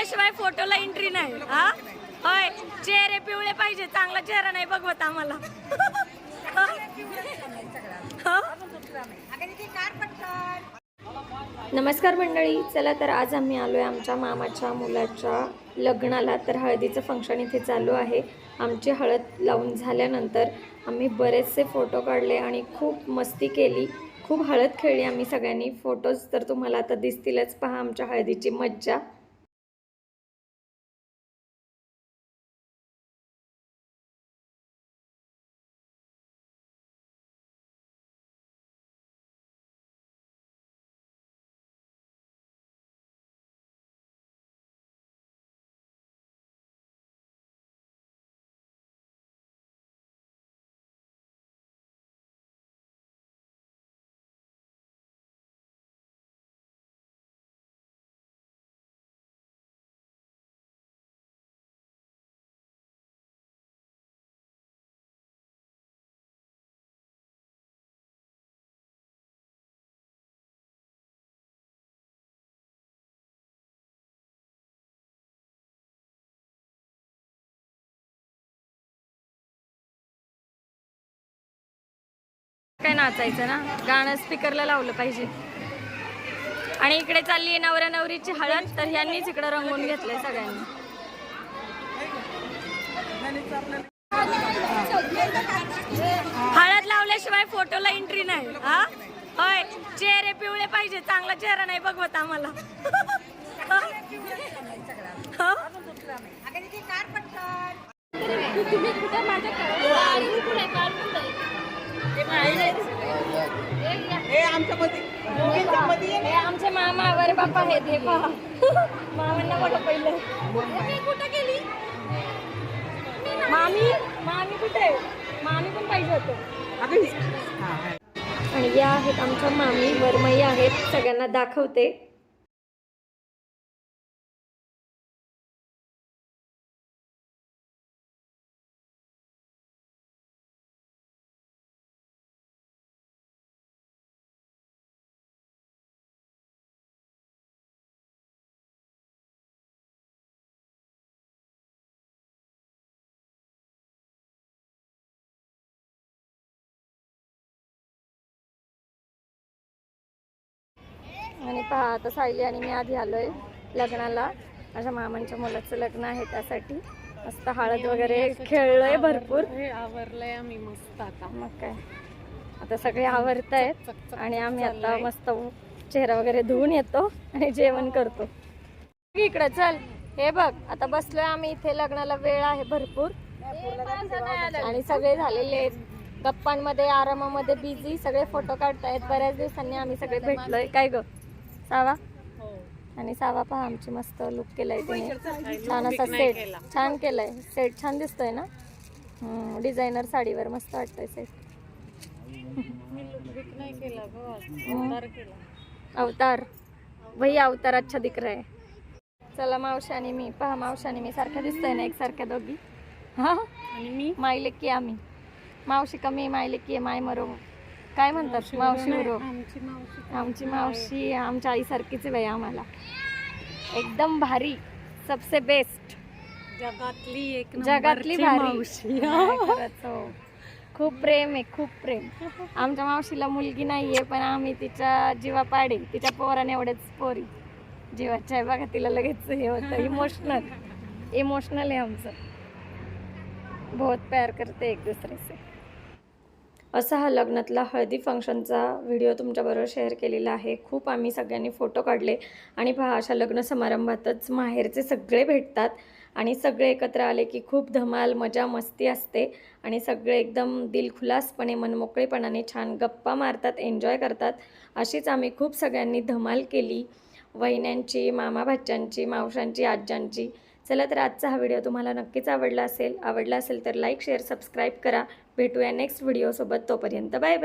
केल्याशिवाय फोटोला एंट्री नाही. हा? होय. चेहरे पिवळे पाहिजे. चांगला चेहरा नाही बघवत आम्हाला. नमस्कार मंडळी. चला तर आज आम्ही आलो आहे आमच्या मामाच्या मुलाच्या लग्नाला. तर हळदीचं फंक्शन इथे चालू आहे. आमची हळद लावून झाल्यानंतर आम्ही बरेचसे फोटो काढले आणि खूप मस्ती केली. खूप हळद खेळली आम्ही सगळ्यांनी. फोटोज तर तुम्हाला आता दिसतीलच. पहा आमच्या हळदीची मज्जा. काय नाचायचं ना? गाणं स्पीकरला लावलं पाहिजे. आणि इकडे चालली आहे नवऱ्या नवरीची हळद तर ह्यांनीच इकडे रंगवून घेतलंय सगळ्यांनी. हळद लावल्याशिवाय फोटोला एंट्री नाही. हा? होय चेहरे पिवळे पाहिजे चांगला चेहरा नाही बघवत आम्हाला. हा? आमचे मामा वरे बाप्पा आहेत हे पहा. मामांना बघा पहिलं. कुठं गेली? मामी मामी कुठे? आहे? मामी पण पाहिजे होतं आणि या आहेत आमच्या मामी वरमई आहेत सगळ्यांना दाखवते. आणि पहा आता सायली आणि मी आधी आलोय लग्नाला. माझ्या मामांच्या मुलाचं लग्न आहे त्यासाठी. मस्त हळद वगैरे खेळलोय भरपूर. आवरलंय आम्ही मस्त आता. मग काय? आता सगळे आवरत आहेत आणि आम्ही आता मस्त चेहरा वगैरे धुवून येतो आणि जेवण करतो. इकडे चल. हे बघ आता बसलोय आम्ही इथे. लग्नाला वेळ आहे भरपूर. आणि सगळे झालेले आहेत. गप्पांमध्ये आरामामध्ये बिझी सगळे फोटो काढतायत. बऱ्याच दिवसांनी आम्ही सगळे भेटलोय. काय ग? सावा? आणि सावा पहा आमची मस्त लुक केलाय तिने छान असा सेट छान केलाय. सेट छान दिसतोय ना? डिझायनर साडीवर मस्त वाटतंय सेट अवतार वही अवतार अच्छा दिख रहा है. चला मावशी आणि मी पहा मावशी आणि मी सारख्या दिसतोय ना एकसारख्या दोघी? हा? आणि मी? मायले की आम्ही. मावशी कमी मायले की माय मरो काय म्हणतात? मावशी उरो. आमची मावशी आमची मावशी आमच्या आईसारखीच आहे बाई आम्हाला. एकदम भारी. सबसे बेस्ट जगातली एक जगातली भारी. हो. खूप प्रेम आहे खूप प्रेम. आमच्या मावशीला मुलगी नाहीये पण आम्ही तिच्या जीवा पाडे तिच्या पोराने एवढेच पोरी. जीवाच्या आहे बघा तिला लगेच हे होतं इमोशनल इमोशनल आहे आमचं. बहुत प्यार करते एक दुसरे से असा हा लग्नातला हळदी फंक्शनचा व्हिडिओ तुमच्याबरोबर शेअर केलेला आहे. खूप आम्ही सगळ्यांनी फोटो काढले. आणि पहा अशा लग्न समारंभातच माहेरचे सगळे भेटतात. आणि सगळे एकत्र आले की खूप धमाल मजा मस्ती असते. आणि सगळे एकदम दिलखुलासपणे मनमोकळेपणाने छान गप्पा मारतात एन्जॉय करतात. अशीच आम्ही खूप सगळ्यांनी धमाल केली. वहिन्यांची मामा भाच्यांची मावशांची आज्यांची चला तर आजचा हा व्हिडिओ तुम्हाला नक्कीच आवडला असेल आवडला असेल तर लाईक शेअर सबस्क्राईब करा. भेटूया नेक्स्ट व्हिडिओसोबत तोपर्यंत बाय बाय